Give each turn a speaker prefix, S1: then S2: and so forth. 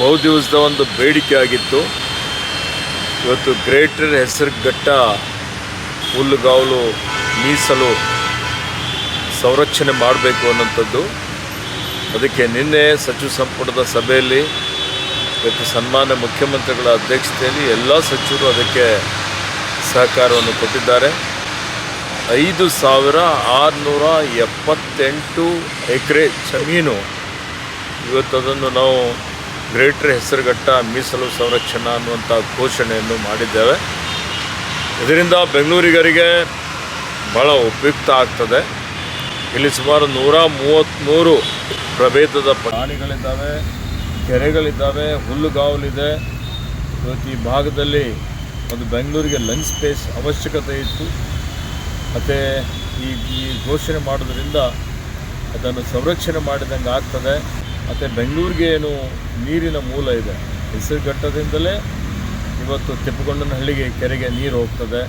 S1: ಬಹು ದಿವಸದ ಒಂದು ಬೇಡಿಕೆ ಆಗಿತ್ತು. ಇವತ್ತು ಗ್ರೇಟರ್ ಹೆಸರುಘಟ್ಟ ಹುಲ್ಲುಗಾವಲು ಮೀಸಲು ಸಂರಕ್ಷಣೆ ಮಾಡಬೇಕು ಅನ್ನೋಂಥದ್ದು ಅದಕ್ಕೆ ನಿನ್ನೆ ಸಚಿವ ಸಂಪುಟದ ಸಭೆಯಲ್ಲಿ ಇವತ್ತು ಸನ್ಮಾನ್ಯ ಮುಖ್ಯಮಂತ್ರಿಗಳ ಅಧ್ಯಕ್ಷತೆಯಲ್ಲಿ ಎಲ್ಲ ಸಚಿವರು ಅದಕ್ಕೆ ಸಹಕಾರವನ್ನು ಕೊಟ್ಟಿದ್ದಾರೆ. ಐದು ಸಾವಿರ ಆರುನೂರ ಎಪ್ಪತ್ತೆಂಟು ಎಕರೆ ಜಮೀನು. ಇವತ್ತು ಅದನ್ನು ನಾವು ಗ್ರೇಟರ್ ಹೆಸರುಘಟ್ಟ ಮೀಸಲು ಸಂರಕ್ಷಣಾ ಅನ್ನುವಂಥ ಘೋಷಣೆಯನ್ನು ಮಾಡಿದ್ದೇವೆ. ಇದರಿಂದ ಬೆಂಗಳೂರಿಗರಿಗೆ ಭಾಳ ಉಪಯುಕ್ತ ಆಗ್ತದೆ. ಇಲ್ಲಿ ಸುಮಾರು ನೂರ ಮೂವತ್ತ್ಮೂರು ಪ್ರಭೇದದ ಪ್ರಾಣಿಗಳಿದ್ದಾವೆ, ಕೆರೆಗಳಿದ್ದಾವೆ, ಹುಲ್ಲುಗಾವಲಿದೆ. ಇವತ್ತು ಈ ಭಾಗದಲ್ಲಿ ಒಂದು ಬೆಂಗಳೂರಿಗೆ ಲಂಚ್ ಸ್ಪೇಸ್ ಅವಶ್ಯಕತೆ ಇತ್ತು. ಮತ್ತು ಈ ಈ ಘೋಷಣೆ ಮಾಡೋದರಿಂದ ಅದನ್ನು ಸಂರಕ್ಷಣೆ ಮಾಡಿದಂಗೆ ಆಗ್ತದೆ. ಮತ್ತು ಬೆಂಗಳೂರಿಗೆ ಏನು ನೀರಿನ ಮೂಲ ಇದೆ. ಹೆಸರುಘಟ್ಟದಿಂದಲೇ ಇವತ್ತು ತಿಪ್ಪಗೊಂಡನಹಳ್ಳಿಗೆ ಕೆರೆಗೆ ನೀರು ಹೋಗ್ತದೆ.